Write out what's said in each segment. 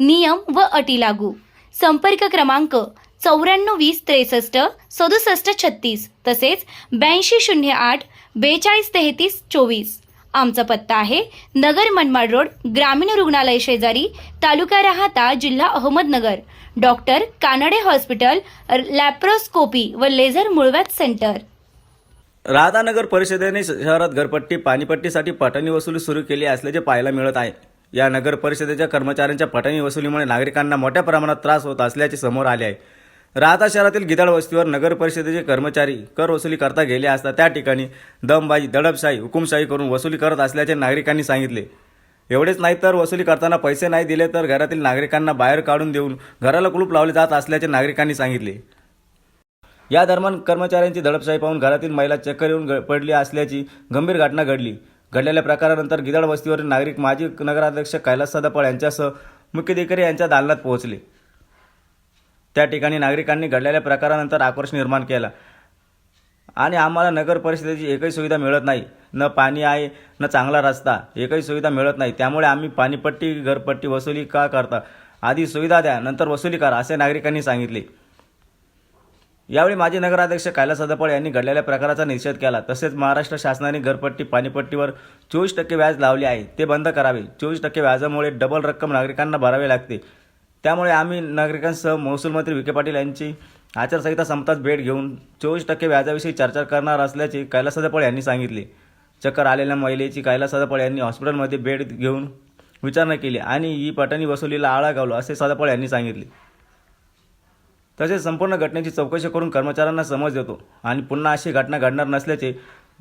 नियम व अटी लागू. संपर्क क्रमांक चौऱ्याण्णव वीस त्रेसष्ट सदुसष्ट छत्तीस तसेच ब्याऐंशी शून्य आठ बेचाळीस तेहतीस चोवीस. आमचा पत्ता आहे नगर मनमाड रोड ग्रामीण रुग्णालय शेजारी तालुका राहता जिल्हा Ahmednagar. Doctor Kanade hospital laparoscopy व लेझर मुळव्यात सेंटर. राहता नगर परिषदेने शहरात घरपट्टी पाणीपट्टीसाठी पटणी वसुली सुरू केली असल्याचे पाहायला मिळत आहे. या नगर परिषदेच्या कर्मचाऱ्यांच्या पटणी वसुलीमुळे नागरिकांना मोठ्या प्रमाणात त्रास होत असल्याचे समोर आले आहे. राहता शहरातील गिदाळ वस्तीवर नगर परिषदेचे कर्मचारी कर वसुली करता गेले असता त्या ठिकाणी दमबाजी दडपशाही हुकुमशाही करून वसुली करत असल्याचे नागरिकांनी सांगितले. एवढेच नाही तर वसुली करताना पैसे नाही दिले तर घरातील नागरिकांना बाहेर काढून देऊन घराला कुलूप लावले जात असल्याचे नागरिकांनी सांगितले. या दरम्यान कर्मचाऱ्यांची दडपशाही पाहून घरातील महिला चक्कर येऊन ग- पडली असल्याची गंभीर घटना घडली. घडलेल्या प्रकारानंतर गिदाड वस्तीवरील नागरिक माजी नगराध्यक्ष कैलास सदापळ यांच्यासह मुख्याधिकारी यांच्या दालनात पोहोचले. त्या ठिकाणी नागरिकांनी घडलेल्या प्रकारानंतर आक्रोश निर्माण केला. आणि आम्हाला नगर परिषदेची एकही सुविधा मिळत नाही. न पाणी आहे न चांगला रस्ता एकही सुविधा मिळत नाही. त्यामुळे आम्ही पाणीपट्टी घरपट्टी वसुली का करता? आधी सुविधा द्या नंतर वसुली करा असे नागरिकांनी सांगितले. यावेळी माजी नगराध्यक्ष कैलास सदपळ यांनी घडलेल्या प्रकाराचा निषेध केला. तसेच महाराष्ट्र शासनाने घरपट्टी पाणीपट्टीवर चोवीस टक्के व्याज लावले आहे. ते बंद करावे. चोवीस टक्के व्याजामुळे डबल रक्कम नागरिकांना भरावी लागते. त्यामुळे आम्ही नागरिकांसह महसूल मंत्री विखे पाटील यांची आचारसंहिता संपताच भेट घेऊन चोवीस टक्के व्याजाविषयी चर्चा करणार असल्याचे कैलास सदपळ यांनी सांगितले. चक्कर आलेल्या महिलेची कैलास सदपळ यांनी हॉस्पिटलमध्ये भेट घेऊन विचारणा केली आणि ही पटणी वसुलीला आळा घालू असे सदपळ यांनी सांगितले. तसेच संपूर्ण घटनेची चौकशी करून कर्मचाऱ्यांना समज देतो आणि पुन्हा अशी घटना घडणार नसल्याचे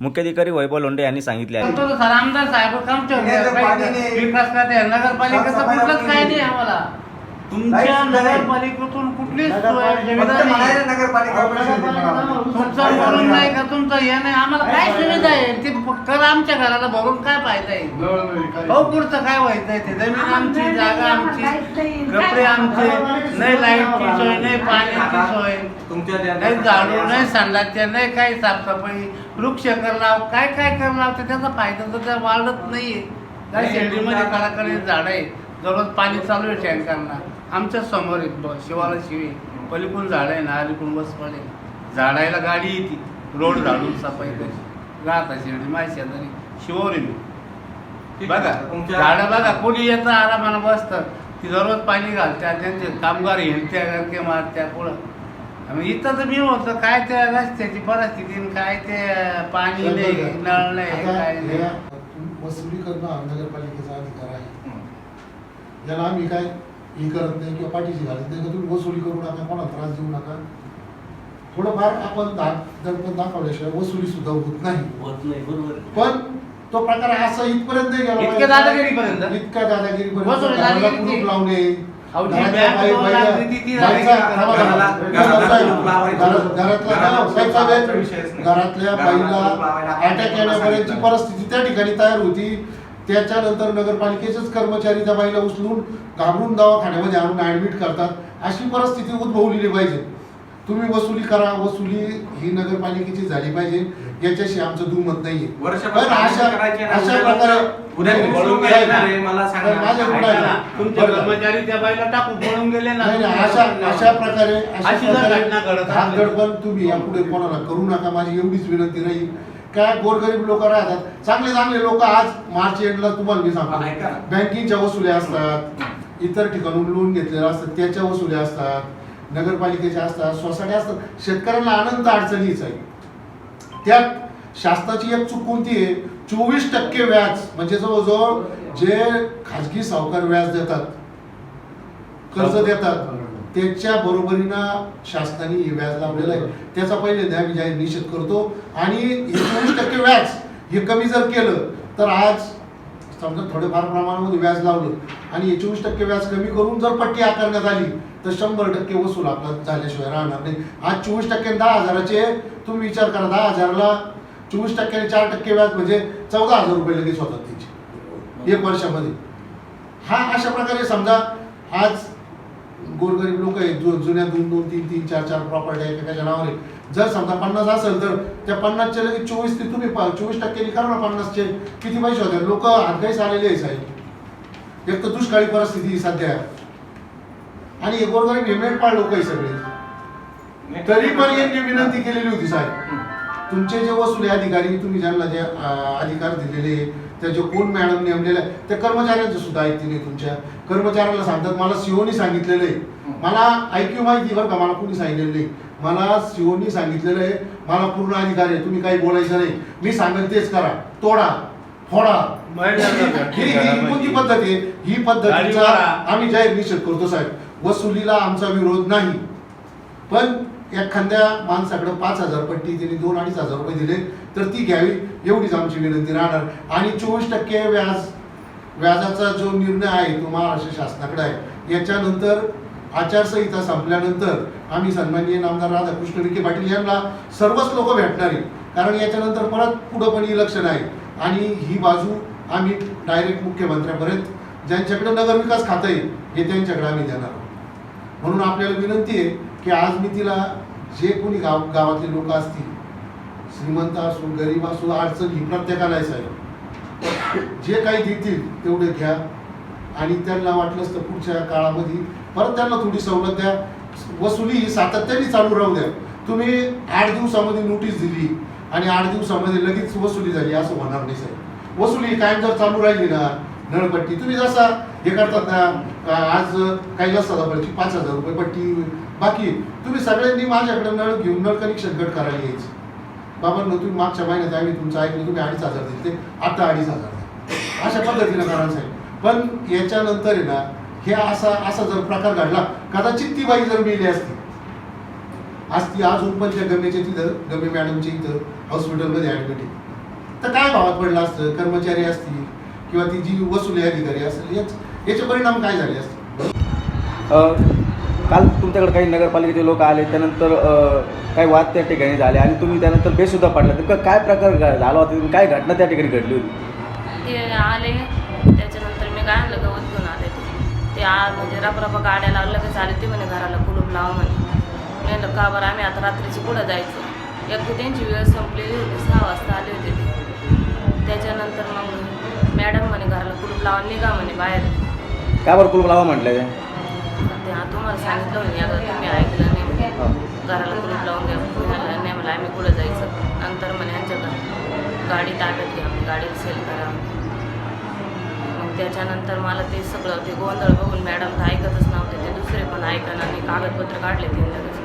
मुख्याधिकारी वैभव लोंढे यांनी सांगितले आहे. आमदार साहेब काम नगरपालिकेचं कुठलंच नाही आम्हाला. तुमच्या. नगरपालिकेतून कुठलीच सोय सुविधा फक्त म्हणायचं नाही नगरपालिका. तुमचं बोलून नाही का तुमचं? हे नाही आम्हाला काय सुविधा आहे? ते कर आमच्या घराला भरून काय फायदा आहे? भाऊ पुढचं काय व्हायचंय ते? जमीन आमची जागा आमची कपडे आमचे नाही लाईटची सोय नाही पाण्याची सोय नाही झाडू नाही सांडाच्या नाही काही साफसफाई वृक्ष करलाव काय काय करलाव तर त्याचा फायदा तर त्या वाढत नाहीये. काय शेतीमध्ये कडाकडे झाड आहे दररोज पाणी चालू आहे टँकरना आमच्यासमोर आहेत ब- शिवाला शिवी पलीकडून झाड आहे ना अलीकडून बस पडे झाडायला गाडी येते रोड झाडून सफाई कशी राहता शिर्डी माझ्या शेजारी शिवोरी मी बघा झाडं बघा कोणी येतं आरामानं बसतं ती दररोज पाणी घालत्या त्यांचे कामगार हिंडत्या गरके मारत्या पुढं आणि इथं तर मी होतं काय त्या रस्त्याची परिस्थिती काय ते पाणी नाही नळ नाही काय नाही वसुली करणं हा याला आम्ही काय हे करत नाही किंवा पाठीशी घालत नाही का तुम्ही वसुली करू नका कोणाला त्रास देऊ नका. थोडंफार आपण दडपण दाखवल्याशिवाय वसुली सुद्धा होत नाही. होत नाही बरोबर. पण तो प्रकार असा इथपर्यंत नाही गेला इतक्या दादागिरीपर्यंत? इतका दादागिरीपर्यंत. कुलूप लावणे. घरातल्या बाईला अटॅक येण्यापर्यंतची. परिस्थिती त्या ठिकाणी तयार होती. त्याच्यानंतर नगरपालिकेचेच कर्मचारी त्या बाईला उचलून घाबरून दवाखान्यामध्ये आणून ऍडमिट करतात. अशी परिस्थिती उद्भवलेली पाहिजे. तुम्ही वसुली करा. वसुली ही नगरपालिकेची झाली पाहिजे. याच्याशी आमचं दुमत नाहीये. पण अशा प्रकारे अशा अशा प्रकारे तुम्ही यापुढे कोणाला करू नका. माझी एवढीच विनंती राहील. काय गोरगरीब लोक राहतात? चांगले चांगले लोक आज मार्च एंडला तुम्हाला मी सांगतो. बँकिंगच्या वसुल्या असतात इतर ठिकाणून लोन घेतलेलं असतात त्याच्या वसुल्या असतात नगरपालिकेच्या असतात सोसायट्या असतात. शेतकऱ्यांना अनंत अडचणीच आहे. त्यात शासनाची एक चूक कोणती आहे? चोवीस टक्के व्याज म्हणजे जवळजवळ जे खाजगी सावकार व्याज देतात कर्ज देतात त्याच्या बरोबरीनं शासनाने हे व्याज लावलेलं आहे. त्याचा पहिले आम्ही जाहीर निषेध करतो. आणि टक्के व्याज. हे कमी जर केलं तर आज समजा थोडेफार प्रमाणामध्ये व्याज लावलं आणि चोवीस टक्के व्याज कमी करून जर पट्टी आकारण्यात आली तर शंभर टक्के वसूल आपला झाल्याशिवाय राहणार नाही. आज चोवीस टक्के दहा हजाराचे तुम्ही विचार करा दहा हजारला चोवीस टक्क्याने चार टक्के व्याज म्हणजे चौदा हजार रुपये लगेच होतात त्याचे एक वर्षामध्ये. हा अशा प्रकारे समजा आज गोरगरीब लोक आहेत जो जुन्या दोन दोन तीन तीन चार चार प्रॉपर्टी आहे एकाच्या नावावर आहे जर समजा पन्नास असेल तर त्या पन्नासचे लगेच चोवीस ते तुम्ही चोवीस टक्क्यांनी करा ना पन्नासचे. किती पैसे होते लोक हातगाईस आलेले आहे साहेब. एक तर दुष्काळी परिस्थिती सध्या. आणि हे गोरगरीब हे मेंढपाळ लोक आहे सगळे. तरी पण यांनी विनंती केलेली होती साहेब. तुमचे जे वसुली अधिकारी तुम्ही ज्यांना जे अधिकार दिलेले त्या जे कोण मॅडम नेमलेले आहे, त्या कर्मचाऱ्यांचं सुद्धा ऐकते नाही तुमच्या. कर्मचाऱ्याला सांगतात मला सीओनी सांगितलेलं आहे. मला ऐक्यू माहिती बरं का मला कोणी सांगितलेलं नाही. मला सीओनी सांगितलेलं आहे मला पूर्ण अधिकार आहे तुम्ही काही बोलायचं नाही. मी सांगेल तेच करा. तोडा. फोडा. कोणती पद्धत आहे? ही पद्धतीचा गाडीवाला. आम्ही जाहीर निषेध करतो साहेब. वसुलीला आमचा विरोध नाही. पण एखाद्या माणसाकडं पाच हजार पट्टी तिने दोन अडीच हजार रुपये दिले तर ती घ्यावी एवढीच आमची विनंती राहणार. आणि चोवीस टक्के व्याज व्याजाचा जो निर्णय आहे तो महाराष्ट्र शासनाकडे आहे. याच्यानंतर आचारसंहिता संपल्यानंतर आम्ही सन्माननीय नामदार राधाकृष्ण विखे पाटील यांना सर्वच लोक भेटणार आहे कारण याच्यानंतर परत पुढं पण इलेक्शन आहे. आणि ही बाजू आम्ही डायरेक्ट मुख्यमंत्र्यापर्यंत ज्यांच्याकडे नगरविकास खातं आहे हे त्यांच्याकडे आम्ही देणार आहोत. म्हणून आपल्याला विनंती आहे की आज मी तिला जे कोणी गाव गावातले लोक असतील श्रीमंत असो गरीब असो अडचण ही प्रत्येकाला आहे साहेब. जे काही देतील तेवढे घ्या. आणि त्यांना वाटलंच तर पुढच्या काळामध्ये परत त्यांना थोडी सवलत द्या. वसुली ही सातत्याने चालू राहू द्या. तुम्ही आठ दिवसामध्ये नोटीस दिली आणि आठ दिवसामध्ये लगेच वसुली झाली असं होणार नाही साहेब. वसुली कायम जर चालू राहिली ना नळपट्टी तुम्ही जसा हे करतात ना आज काही जास्त हजाराची पाच हजार रुपये पट्टी बाकी तुम्ही सगळ्यांनी माझ्याकडे नळ घेऊन नळ कनेक्शन कट करायला यायचं. बाबा न तुम्ही मागच्या महिन्यात आम्ही तुमचं ऐकलं तुम्ही अडीच हजार दिले आता अडीच हजार अशा पद्धतीने करा साहेब पण याच्यानंतर आहे ना हे असा असा जर प्रकार घडला कदाचित ती बाई जर मेली असती. आज ती अजून पण त्या गमेच्या तिथं गमे मॅडमच्या इथं हॉस्पिटलमध्ये ॲडमिट आहे. तर काय भावात पडलं असतं? कर्मचारी असतील किंवा ती जी वसुली अधिकारी असेल याच याचे परिणाम काय झाले असते अ, काल तुमच्याकडे काही नगरपालिकेचे लोक आले त्यानंतर काही वाद त्या ठिकाणी झाले आणि तुम्ही त्यानंतर बेसुद्धा पडला. तर काय प्रकार झाला होता? काय घटना त्या ठिकाणी घडली होती? ते आले त्याच्यानंतर मी काय आणलं गवत घेऊन आले ते. ते आ म्हणजे रपरपा गाड्या लावलं लगेच आले ते म्हणे घराला कुलूप लावा म्हणे. मी म्हणलं का बरं? आम्ही आता रात्रीची कुठं जायचं? एकदा त्यांची वेळ संपलेली होती सहा वाजता आले होते ते. त्याच्यानंतर मग मॅडम म्हणे घराला कुलूप लावा निघा म्हणे बाहेर. का बरं कुलूप लावा म्हटलं ते? ते हा तुम्हाला सांगितलं आता तुम्ही ऐकलं नाही. घराला कुलूप लावून नाही मला आम्ही कुठं जायचं? नंतर म्हणे यांच्या घ- गाडी ताब्यात घ्या गाडी सेल करा. मग त्याच्यानंतर मला ते सगळं ते गोंधळ बघून मॅडम तर ऐकतच नव्हते. ते दुसरे पण ऐकणं आणि कागदपत्र काढले ते लगेच.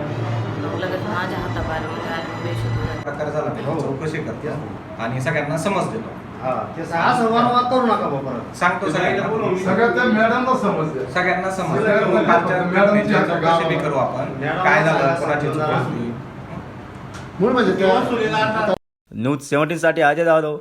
मग लगेच माझ्या हाताबाहेर आले बेशुद्ध झाले. प्रकार झाला त्याची चौकशी करते आणि सगळ्यांना समज देतो. करू नका बाबा परत. सांगतो सगळ्यांना. सगळ्यात त्या मॅडमला समजते सगळ्यांना समज सगळ्यांना कालच्या मॅडमच्या घटनेची चौकशी बी गावाला. करू आपण? मॅडम काय झालं? कोणाची चूक म्हणून म्हणजे न्यूज सेव्हन्टीनसाठी अजय जाधव